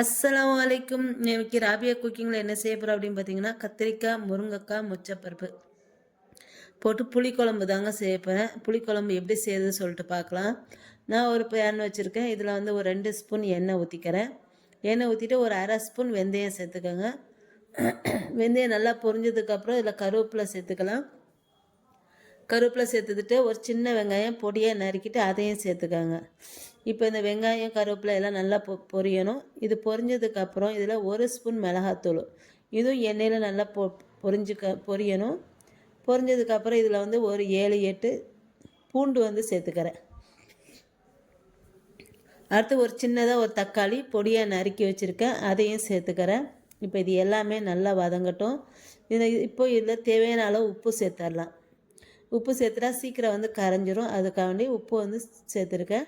அஸ்ஸலாமு அலைக்கும். இன்னைக்கு ராபியா குக்கிங்கில் என்ன செய்ய போகிறோம் அப்படின்னு பார்த்தீங்கன்னா கத்திரிக்காய் முருங்கைக்காய் முச்சப்பருப்பு. போட்டு புளிக்குழம்பு தாங்க செய்ய போகிறேன் புளிக்குழம்பு எப்படி செய்யுதுன்னு சொல்லிட்டு பார்க்கலாம் நான் ஒரு பேன் வச்சுருக்கேன். இதில் வந்து ஒரு ரெண்டு ஸ்பூன் எண்ணெய் ஊற்றிக்கிறேன் எண்ணெய் ஊற்றிட்டு ஒரு அரை ஸ்பூன் வெந்தயம் சேர்த்துக்கோங்க. வெந்தயம் நல்லா பொரிஞ்சதுக்கப்புறம் இதில் கருவேப்பிலை சேர்த்துக்கலாம். கருவேப்பிலை சேர்த்துக்கிட்டு ஒரு சின்ன வெங்காயம் பொடியாக நறுக்கிட்டு அதையும் சேர்த்துக்காங்க. இப்போ இந்த வெங்காயம் கருவேப்பிலை எல்லாம் நல்லா பொ பொரியணும். இது பொரிஞ்சதுக்கப்புறம் இதில் ஒரு ஸ்பூன் மிளகாத்தூள். இதுவும் எண்ணெயில் நல்லா பொ பொரிஞ்சுக்க பொரியணும். பொரிஞ்சதுக்கப்புறம் இதில் வந்து ஒரு ஏழு எட்டு பூண்டு வந்து சேர்த்துக்கிறேன். அடுத்து ஒரு சின்னதாக ஒரு தக்காளி பொடியாக நறுக்கி வச்சுருக்கேன். அதையும் சேர்த்துக்கிறேன். இப்போ இது எல்லாமே நல்லா வதங்கட்டும். இதை இப்போ இதில் தேவையான அளவு உப்பு சேர்த்துடலாம். உப்பு சேர்த்துட்டா சீக்கிரம் வந்து கரைஞ்சிரும். அதுக்காண்டி உப்பு வந்து சேர்த்துருக்கேன்.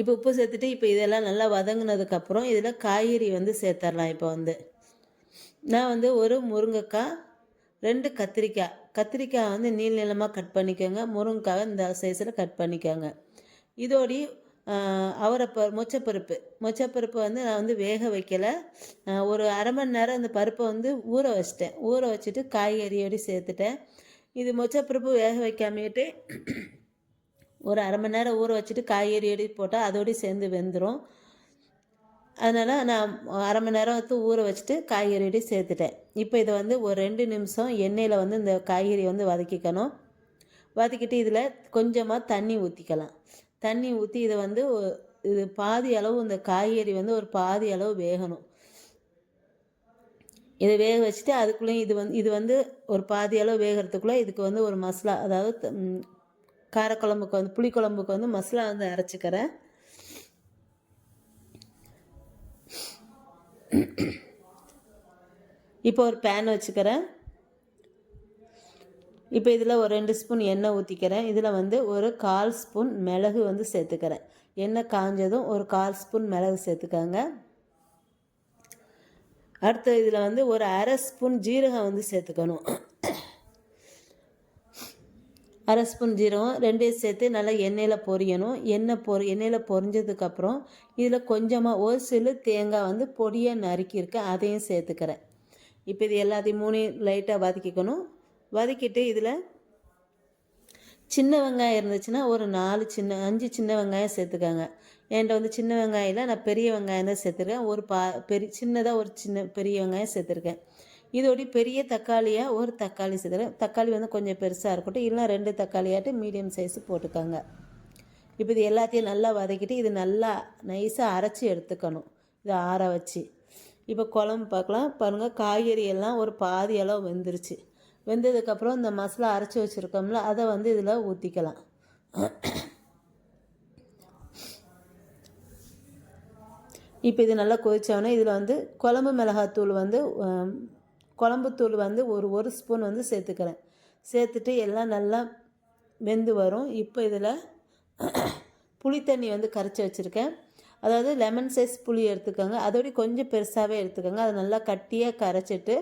இப்போ உப்பு சேர்த்துட்டு இப்போ இதெல்லாம் நல்லா வதங்கினதுக்கப்புறம் இதில் காய்கறி வந்து சேர்த்துடலாம் இப்போ வந்து. நான் வந்து ஒரு முருங்கைக்காய் ரெண்டு கத்திரிக்காய். கத்திரிக்காய் வந்து நீள் நீளமாக கட் பண்ணிக்கோங்க. முருங்கைக்காய் இந்த சைஸில் கட் பண்ணிக்கோங்க. இதோடி அவரைப்ப மொச்சப்பருப்பு. மொச்சப்பருப்பு வந்து நான் வந்து வேக வைக்கலை. ஒரு அரை மணி நேரம் அந்த பருப்பை வந்து ஊற வச்சிட்டேன். ஊற வச்சுட்டு காய்கறியோடு சேர்த்துட்டேன். இது மொச்சப்பருப்பு வேக வைக்காமட்டு ஒரு அரை மணி நேரம் ஊற வச்சுட்டு காய்கறி எடுத்து போட்டால் அதோடய சேர்ந்து வெந்துடும் அதனால் நான் அரை மணி நேரம் வந்து ஊற வச்சுட்டு காய்கறியோடய சேர்த்துட்டேன். இப்போ இதை வந்து ஒரு ரெண்டு நிமிஷம் எண்ணெயில் வந்து இந்த காய்கறி வந்து வதக்கிக்கணும். வதக்கிட்டு இதில் கொஞ்சமாக தண்ணி ஊற்றிக்கலாம் தண்ணி ஊற்றி இதை வந்து இது பாதி அளவு இந்த காய்கறி வந்து ஒரு பாதி அளவு வேகணும். இதை வேக வச்சுட்டு அதுக்குள்ளேயும் இது வந்து இது வந்து ஒரு பாதி அளவு வேகிறதுக்குள்ளே இதுக்கு வந்து ஒரு மசாலா அதாவது காரக்குழம்புக்கு வந்து புளிக்குழம்புக்கு வந்து மசாலா வந்து அரைச்சிக்கிறேன். இப்போ ஒரு பேன் வச்சுக்கிறேன். இப்போ இதில் ஒரு ரெண்டு ஸ்பூன் எண்ணெய் ஊற்றிக்கிறேன் இதில் வந்து ஒரு கால் ஸ்பூன் மிளகு வந்து சேர்த்துக்கிறேன். எண்ணெய் காஞ்சதும் ஒரு கால் ஸ்பூன் மிளகு சேர்த்துக்கோங்க. அடுத்து இதில் வந்து ஒரு அரை ஸ்பூன் ஜீரகம் வந்து சேர்த்துக்கணும். அரை ஸ்பூன் ஜீரகம் ரெண்டையும் சேர்த்து நல்லா எண்ணெயில் பொரியணும். எண்ணெய் பொரி எண்ணெயில் பொரிஞ்சதுக்கப்புறம் இதில் கொஞ்சமாக ஒரு சிலு தேங்காய் வந்து பொடியாக நறுக்கியிருக்கேன் அதையும் சேர்த்துக்கிறேன். இப்போ இது எல்லாத்தையும் மூணையும் லைட்டாக வதக்கிக்கணும். வதக்கிட்டு இதில் சின்ன வெங்காயம் இருந்துச்சுன்னா ஒரு நாலு சின்ன அஞ்சு சின்ன வெங்காயம் சேர்த்துக்கோங்க. என்கிட்ட வந்து சின்ன வெங்காயம் நான் பெரிய வெங்காயம் தான் சேர்த்துருக்கேன். ஒரு பா பெரிய சின்னதாக ஒரு சின்ன பெரிய வெங்காயம் சேர்த்துருக்கேன். இதோடைய பெரிய தக்காளியாக ஒரு தக்காளி சேர்த்துறேன் தக்காளி வந்து கொஞ்சம் பெருசாக இருக்கட்டும். இல்லைனா ரெண்டு தக்காளியாட்டு மீடியம் சைஸு போட்டுக்கோங்க. இப்போ இது எல்லாத்தையும் நல்லா வதக்கிட்டு இது நல்லா நைஸாக அரைச்சி எடுத்துக்கணும். இதை ஆற வச்சு. இப்போ குழம்பு பார்க்கலாம். பாருங்கள் காய்கறி எல்லாம் ஒரு பாதி அளவு வெந்துருச்சு. வெந்ததுக்கப்புறம் இந்த மசாலா அரைச்சி வச்சுருக்கோம்ல அதை வந்து இதில் ஊற்றிக்கலாம் இப்போ இது நல்லா கொதித்தோடனே இதில் வந்து குழம்பு மிளகாத்தூள் வந்து குழம்புத்தூள் வந்து ஒரு ஒரு ஸ்பூன் வந்து சேர்த்துக்கிறேன். சேர்த்துட்டு எல்லாம் நல்லா வெந்து வரும். இப்போ இதில் புளி தண்ணி வந்து கரைச்சி வச்சுருக்கேன். அதாவது லெமன் சைஸ் புளி எடுத்துக்கோங்க. அதோடய கொஞ்சம் பெருசாகவே எடுத்துக்கோங்க. அதை நல்லா கட்டியாக கரைச்சிட்டு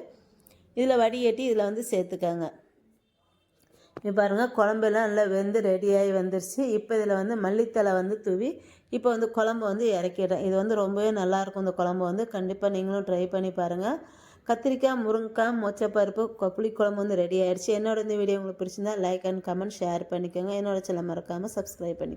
இதில் வடிகட்டி இதில் வந்து சேர்த்துக்கோங்க. இப்போ பாருங்கள் குழம்பெல்லாம் நல்லா வெந்து ரெடியாகி வந்துருச்சு. இப்போ இதில் வந்து மல்லித்தலை வந்து தூவி இப்போ வந்து குழம்பு வந்து இறக்கிடுறேன். இது வந்து ரொம்பவே நல்லாயிருக்கும் இந்த குழம்பு வந்து. கண்டிப்பாக நீங்களும் ட்ரை பண்ணி பாருங்கள் கத்திரிக்காய் முருங்கைக்காய் மொச்சப்பருப்பு புளி குழம்பு வந்து ரெடி ஆயிடுச்சு. என்னோட இந்த வீடியோ உங்களுக்கு பிடிச்சிருந்தா லைக் அண்ட் கமெண்ட் ஷேர் பண்ணிக்கோங்க. என்னோட சில மறக்காமல் சப்ஸ்கிரைப் பண்ணி